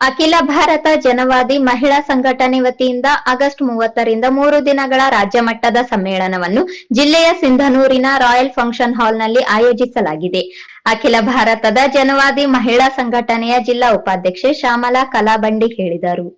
Akhila Bharata Janavadi ಮಹಿಳಾ ಸಂಘಟನೆ ವತಿಯಿಂದ ಆಗಸ್ಟ್ ಮೂವತ್ತರಿಂದ ಮೂರು ದಿನಗಳ ರಾಜ್ಯ ಮಟ್ಟದ ಸಮ್ಮೇಳನವನ್ನು ಜಿಲ್ಲೆಯ ಸಿಂಧನೂರಿನ ರಾಯಲ್ ಫಂಕ್ಷನ್ ಹಾಲ್ನಲ್ಲಿ ಆಯೋಜಿಸಲಾಗಿದೆ. ಅಖಿಲ ಭಾರತದ ಜನವಾದಿ ಮಹಿಳಾ ಸಂಘಟನೆಯ ಜಿಲ್ಲಾ ಉಪಾಧ್ಯಕ್ಷೆ ಶ್ಯಾಮಲಾ ಕಲಾಬಂಡಿ ಹೇಳಿದರು.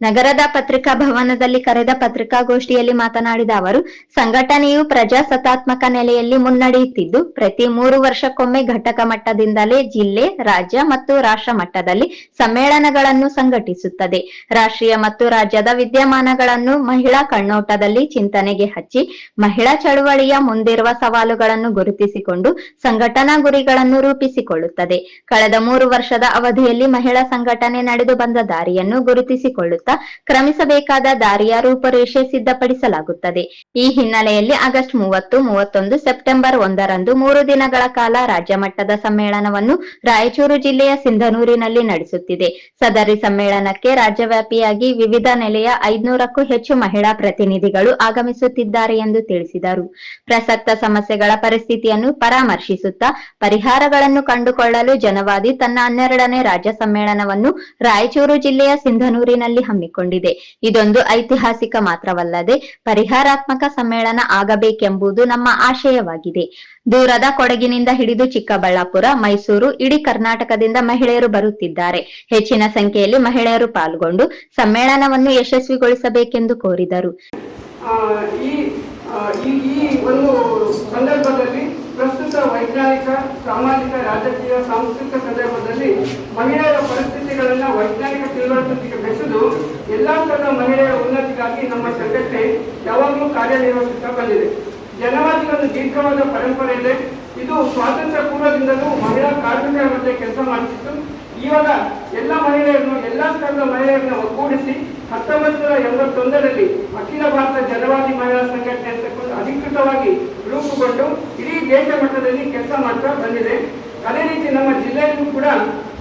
ನಗರದ ಪತ್ರಿಕಾ ಭವನದಲ್ಲಿ ಕರೆದ ಪತ್ರಿಕಾಗೋಷ್ಠಿಯಲ್ಲಿ ಮಾತನಾಡಿದ ಅವರು, ಸಂಘಟನೆಯು ಪ್ರಜಾಸತ್ತಾತ್ಮಕ ನೆಲೆಯಲ್ಲಿ ಮುನ್ನಡೆಯುತ್ತಿದ್ದು, ಪ್ರತಿ ಮೂರು ವರ್ಷಕ್ಕೊಮ್ಮೆ ಘಟಕ ಮಟ್ಟದಿಂದಲೇ ಜಿಲ್ಲೆ, ರಾಜ್ಯ ಮತ್ತು ರಾಷ್ಟ್ರ ಮಟ್ಟದಲ್ಲಿ ಸಮ್ಮೇಳನಗಳನ್ನು ಸಂಘಟಿಸುತ್ತದೆ. ರಾಷ್ಟ್ರೀಯ ಮತ್ತು ರಾಜ್ಯದ ವಿದ್ಯಮಾನಗಳನ್ನು ಮಹಿಳಾ ಕಣ್ಣೋಟದಲ್ಲಿ ಚಿಂತನೆಗೆ ಹಚ್ಚಿ, ಮಹಿಳಾ ಚಳುವಳಿಯ ಮುಂದಿರುವ ಸವಾಲುಗಳನ್ನು ಗುರುತಿಸಿಕೊಂಡು ಸಂಘಟನಾ ಗುರಿಗಳನ್ನು ರೂಪಿಸಿಕೊಳ್ಳುತ್ತದೆ. ಕಳೆದ ಮೂರು ವರ್ಷದ ಅವಧಿಯಲ್ಲಿ ಮಹಿಳಾ ಸಂಘಟನೆ ನಡೆದು ಬಂದ ದಾರಿಯನ್ನು ಗುರುತಿಸಿಕೊಳ್ಳುತ್ತಾ ಕ್ರಮಿಸಬೇಕಾದ ದಾರಿಯ ರೂಪರೇಷೆ ಸಿದ್ಧಪಡಿಸಲಾಗುತ್ತದೆ. ಈ ಹಿನ್ನೆಲೆಯಲ್ಲಿ ಆಗಸ್ಟ್ ಮೂವತ್ತು, ಮೂವತ್ತೊಂದು ಸೆಪ್ಟೆಂಬರ್ ಒಂದರಂದು ಮೂರು ದಿನಗಳ ಕಾಲ ರಾಜ್ಯ ಮಟ್ಟದ ಸಮ್ಮೇಳನವನ್ನು ರಾಯಚೂರು ಜಿಲ್ಲೆಯ ಸಿಂಧನೂರಿನಲ್ಲಿ ನಡೆಸುತ್ತಿದೆ. ಸದರಿ ಸಮ್ಮೇಳನಕ್ಕೆ ರಾಜ್ಯವ್ಯಾಪಿಯಾಗಿ ವಿವಿಧ ನೆಲೆಯ ಐದುನೂರಕ್ಕೂ ಹೆಚ್ಚು ಮಹಿಳಾ ಪ್ರತಿನಿಧಿಗಳು ಆಗಮಿಸುತ್ತಿದ್ದಾರೆ ಎಂದು ತಿಳಿಸಿದರು. ಪ್ರಸಕ್ತ ಸಮಸ್ಯೆಗಳ ಪರಿಸ್ಥಿತಿಯನ್ನು ಪರಾಮರ್ಶಿಸುತ್ತಾ ಪರಿಹಾರಗಳನ್ನು ಕಂಡುಕೊಳ್ಳಲು ಜನವಾದಿ ತನ್ನ ಹನ್ನೆರಡನೇ ರಾಜ್ಯ ಸಮ್ಮೇಳನವನ್ನು ರಾಯಚೂರು ಜಿಲ್ಲೆಯ ಸಿಂಧನೂರಿನಲ್ಲಿ ಹಮ್ಮಿಕೊಂಡಿದೆ. ಇದೊಂದು ಐತಿಹಾಸಿಕ ಮಾತ್ರವಲ್ಲದೆ ಪರಿಹಾರಾತ್ಮಕ ಸಮ್ಮೇಳನ ಆಗಬೇಕೆಂಬುದು ನಮ್ಮ ಆಶಯವಾಗಿದೆ. ದೂರದ ಕೊಡಗಿನಿಂದ ಹಿಡಿದು ಚಿಕ್ಕಬಳ್ಳಾಪುರ, ಮೈಸೂರು, ಇಡೀ ಕರ್ನಾಟಕದಿಂದ ಮಹಿಳೆಯರು ಬರುತ್ತಿದ್ದಾರೆ. ಹೆಚ್ಚಿನ ಸಂಖ್ಯೆಯಲ್ಲಿ ಮಹಿಳೆಯರು ಪಾಲ್ಗೊಂಡು ಸಮ್ಮೇಳನವನ್ನು ಯಶಸ್ವಿಗೊಳಿಸಬೇಕೆಂದು ಕೋರಿದರು. ಈ ಒಂದು ಸಂದರ್ಭದಲ್ಲಿ ಪ್ರಸ್ತುತ ವೈಜ್ಞಾನಿಕ ಸಾಮಾಜಿಕ ರಾಜಕೀಯ, ಸಾಂಸ್ಕೃತಿಕ ಸಂದರ್ಭದಲ್ಲಿ ಮಹಿಳೆಯರ ಪರಿಸ್ಥಿತಿಗಳನ್ನು ವೈಜ್ಞಾನಿಕ ತಿಳುವಳಿಕೆಗೆ ಬೆಸೆದು ಎಲ್ಲಾ ತರಹದ ಮಹಿಳೆಯರ ಉನ್ನತಿಗಾಗಿ ನಮ್ಮ ಸಂಘಟನೆ ಯಾವಾಗಲೂ ಕಾರ್ಯನಿರ್ವಹಿಸುತ್ತಾ ಬಂದಿದೆ. ಜನವಾದಿ ಒಂದು ದೀರ್ಘವಾದ ಪರಂಪರೆ ಇದೆ. ಇದು ಸ್ವಾತಂತ್ರ್ಯ ಪೂರ್ವದಿಂದಲೂ ಮಹಿಳಾ ಕಾರ್ಮಿಕರ ಮಧ್ಯೆ ಕೆಲಸ ಮಾಡುತ್ತಿತ್ತು ಇವಾಗ ಎಲ್ಲ ಮಹಿಳೆಯರನ್ನು, ಎಲ್ಲಾ ಸ್ಥಳದ ಮಹಿಳೆಯರನ್ನ ಒಗ್ಗೂಡಿಸಿ ಹತ್ತೊಂಬತ್ತು ನೂರ ಎಂಬತ್ತೊಂದರಲ್ಲಿ ಅಖಿಲ ಭಾರತ ಜನವಾದಿ ಮಹಿಳಾ ಸಂಘಟನೆ ಅಂತಕ್ಕಂಥ ಅಧಿಕೃತವಾಗಿ ರೂಪುಗೊಂಡು ಇಡೀ ದೇಶ ಮಟ್ಟದಲ್ಲಿ ಕೆಲಸ ಮಾಡ್ತಾ ಬಂದಿದೆ. ಅದೇ ರೀತಿ ನಮ್ಮ ಜಿಲ್ಲೆಯಲ್ಲೂ ಕೂಡ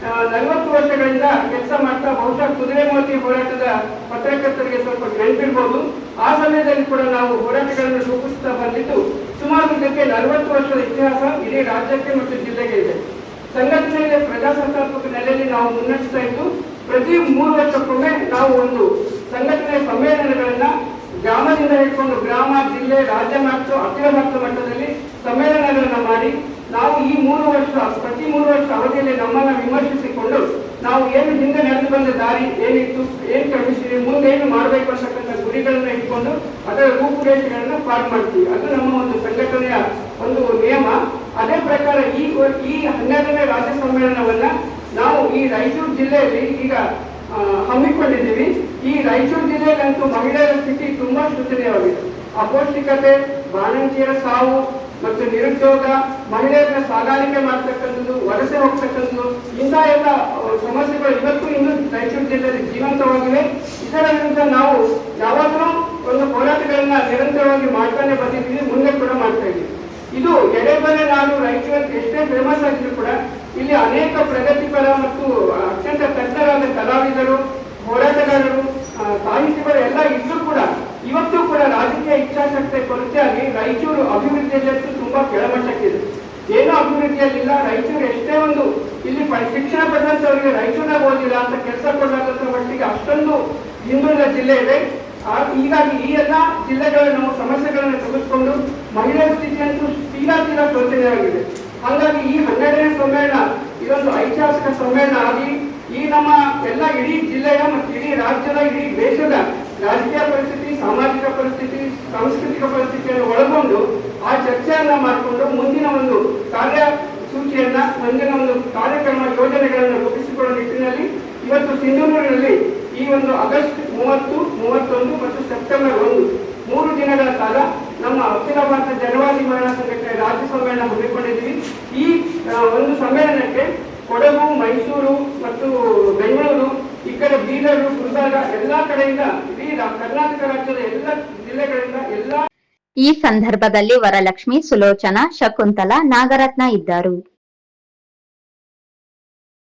ನಲವತ್ತು ವರ್ಷಗಳಿಂದ ಕೆಲಸ ಮಾಡ್ತಾ ಬಹುಶಃ ಕುದುರೆ ಮೋತಿ ಹೋರಾಟದ ಪತ್ರಕರ್ತರಿಗೆ ಸ್ವಲ್ಪ ನೆನಪಿರ್ಬೋದು ಆ ಸಮಯದಲ್ಲಿ ಕೂಡ ನಾವು ಹೋರಾಟಗಳನ್ನು ರೂಪಿಸುತ್ತಾ ಬಂದಿದ್ದು ಸುಮಾರು ಇದಕ್ಕೆ ನಲವತ್ತು ವರ್ಷದ ಇತಿಹಾಸ ಇಡೀ ರಾಜ್ಯಕ್ಕೆ ಮತ್ತು ಜಿಲ್ಲೆಗೆ ಇದೆ. ಸಂಘಟನೆಯ ಪ್ರಜಾಸತ್ತಾತ್ಮಕ ನೆಲೆಯಲ್ಲಿ ನಾವು ಮುನ್ನಡೆಸ್ತಾ ಇದ್ದು, ಪ್ರತಿ ಮೂರು ವರ್ಷಕ್ಕೊಮ್ಮೆ ನಾವು ಒಂದು ಸಂಘಟನೆಯ ಸಮ್ಮೇಳನಗಳನ್ನ ಗ್ರಾಮದಿಂದ ಹಿಡ್ಕೊಂಡು ಗ್ರಾಮ, ಜಿಲ್ಲೆ, ರಾಜ್ಯ ಮತ್ತು ಅಖಿಲ ಮಟ್ಟದಲ್ಲಿ ಸಮ್ಮೇಳನಗಳನ್ನ ಮಾಡಿ ನಾವು ಈ ಮೂರು ವರ್ಷ, ಪ್ರತಿ ಮೂರು ವರ್ಷ ಅವಧಿಯಲ್ಲಿ ನಮ್ಮನ್ನ ವಿಮರ್ಶಿಸಿಕೊಂಡು ನಾವು ಏನು ಹಿಂದೆ ನಡೆದು ಬಂದ ದಾರಿ ಏನಿತ್ತು, ಏನ್ ಕ್ರಮಿಸಿದೆ ಮುಂದೆ ಏನು ಮಾಡಬೇಕು ಅಂತಕ್ಕಂಥ ಗುರಿಗಳನ್ನ ಇಟ್ಕೊಂಡು ಅದರ ರೂಪುರೇಷೆಗಳನ್ನ ಪಾರ್ ಮಾಡ್ತೀವಿ. ಅದು ನಮ್ಮ ಒಂದು ಸಂಘಟನೆಯ ಒಂದು ನಿಯಮ. ಅದೇ ಪ್ರಕಾರ ಈ ಈ ಹನ್ನೆರಡನೇ ರಾಜ್ಯ ಸಮ್ಮೇಳನವನ್ನ ನಾವು ಈ ರಾಯಚೂರು ಜಿಲ್ಲೆಯಲ್ಲಿ ಈಗ ಹಮ್ಮಿಕೊಂಡಿದ್ದೀವಿ. ಈ ರಾಯಚೂರು ಜಿಲ್ಲೆಯಲ್ಲಂತೂ ಮಹಿಳೆಯರ ಸ್ಥಿತಿ ತುಂಬಾ ಶೋಚನೀಯವಾಗಿದೆ. ಅಪೌಷ್ಟಿಕತೆ, ಬಾಣಂತಿಯರ ಸಾವು ಮತ್ತು ನಿರುದ್ಯೋಗ, ಮಹಿಳೆಯರನ್ನ ಸಾಗಾಣಿಕೆ ಮಾಡ್ತಕ್ಕಂಥದ್ದು, ವಲಸೆ ಹೋಗ್ತಕ್ಕಂಥದ್ದು, ಇಂಥ ಎಲ್ಲ ಸಮಸ್ಯೆಗಳು ಇವತ್ತು ಇನ್ನು ರಾಯಚೂರು ಜಿಲ್ಲೆಯಲ್ಲಿ ಜೀವಂತವಾಗಿವೆ. ಇದರ ವಿರುದ್ಧ ನಾವು ಯಾವಾಗಲೂ ಒಂದು ಹೋರಾಟಗಳನ್ನ ನಿರಂತರವಾಗಿ ಮಾಡ್ತಾನೆ ಬಂದಿದ್ದೀವಿ, ಮುಂದೆ ಕೂಡ ಮಾಡ್ತಾ ಇದ್ದೀವಿ. ಇದು ಎಡೆಬರೆ ನಾನು ರಾಯಚೂರು ಎಷ್ಟೇ ಫೇಮಸ್ ಆಗಿದ್ರು ಕೂಡ ಇಲ್ಲಿ ಅನೇಕ ಪ್ರಗತಿಪರ ಮತ್ತು ಅತ್ಯಂತ ತಜ್ಞರಾದ ಕಲಾವಿದರು, ಹೋರಾಟಗಾರರು ಸಾಹಿತಿಗಳು ಎಲ್ಲ ಇದ್ರೂ ಕೂಡ ಇವತ್ತು ಕೂಡ ರಾಜಕೀಯ ಇಚ್ಛಾಶಕ್ತಿ ಕೊರತೆಯಾಗಿ ರಾಯಚೂರು ಅಭಿವೃದ್ಧಿಯಲ್ಲಂತೂ ತುಂಬಾ ಕೆಳಮಟ್ಟಕ್ಕಿದೆ. ಏನು ಅಭಿವೃದ್ಧಿಯಲ್ಲಿಲ್ಲ, ರಾಯಚೂರು ಎಷ್ಟೇ ಒಂದು ಇಲ್ಲಿ ಶಿಕ್ಷಣ ಪಡೆದಂತವರಿಗೆ ರಾಯಚೂರಿನಾಗ ಓದಿಲ್ಲ ಅಂತ ಕೆಲಸ ಕೊಡಲಾದಂತ ಮಟ್ಟಿಗೆ ಅಷ್ಟೊಂದು ಹಿಂದುಳಿದ ಜಿಲ್ಲೆ ಇದೆ. ಹೀಗಾಗಿ ಈ ಎಲ್ಲ ಜಿಲ್ಲೆಗಳ ನಾವು ಸಮಸ್ಯೆಗಳನ್ನು ತೆಗೆದುಕೊಂಡು ಮಹಿಳೆಯರ ಸ್ಥಿತಿಯಂತೂ ತೀರಾ ತೀರಾ ಶೋಚನೀಯವಾಗಿದೆ. ಹಾಗಾಗಿ ಈ ಹನ್ನೆರಡನೇ ಸಮ್ಮೇಳನ, ಇದೊಂದು ಐತಿಹಾಸಿಕ ಸಮ್ಮೇಳನ ಆಗಿ ಈ ನಮ್ಮ ಎಲ್ಲ ಇಡೀ ಜಿಲ್ಲೆಯ ಮತ್ತು ಇಡೀ ರಾಜ್ಯದ, ಇಡೀ ದೇಶದ ರಾಜಕೀಯ ಪರಿಸ್ಥಿತಿ ಸಾಮಾಜಿಕ ಪರಿಸ್ಥಿತಿ, ಸಾಂಸ್ಕೃತಿಕ ಪರಿಸ್ಥಿತಿಯನ್ನು ಒಳಗೊಂಡು ಆ ಚರ್ಚೆಯನ್ನ ಮಾಡಿಕೊಂಡು ಮುಂದಿನ ಒಂದು ಕಾರ್ಯ ಸೂಚಿಯನ್ನ, ಮುಂದಿನ ಒಂದು ಕಾರ್ಯಕ್ರಮ ಯೋಜನೆಗಳನ್ನು ರೂಪಿಸಿಕೊಳ್ಳುವ ನಿಟ್ಟಿನಲ್ಲಿ ಇವತ್ತು ಸಿಂಧೂರಿನಲ್ಲಿ ಈ ಒಂದು ಆಗಸ್ಟ್ ಮೂವತ್ತು, ಮೂವತ್ತೊಂದು ಮತ್ತು ಸೆಪ್ಟೆಂಬರ್ ಒಂದು, ಮೂರು ದಿನಗಳ ಕಾಲ ನಮ್ಮ ಅಖಿಲ ಭಾರತ ಜನವಾದಿ ಮಹಿಳಾ ಸಂಘಟನೆ ರಾಜ್ಯ ಸಮ್ಮೇಳನ ಹಮ್ಮಿಕೊಂಡಿದ್ದೀವಿ. ಈ ಒಂದು ಸಮ್ಮೇಳನಕ್ಕೆ ಕೊಡಗು, ಮೈಸೂರು ಮತ್ತು ಬೆಂಗಳೂರು, ಈ ಕಡೆ ಬೀದರು ಎಲ್ಲಾ ಕಡೆಯಿಂದ ಕರ್ನಾಟಕ ರಾಜ್ಯದ ಎಲ್ಲ ಜಿಲ್ಲೆಗಳಿಂದ ಎಲ್ಲಾ ಈ ಸಂದರ್ಭದಲ್ಲಿ ವರಲಕ್ಷ್ಮಿ ಸುಲೋಚನಾ ಶಕುಂತಲಾ ನಾಗರತ್ನ ಇದ್ದರು.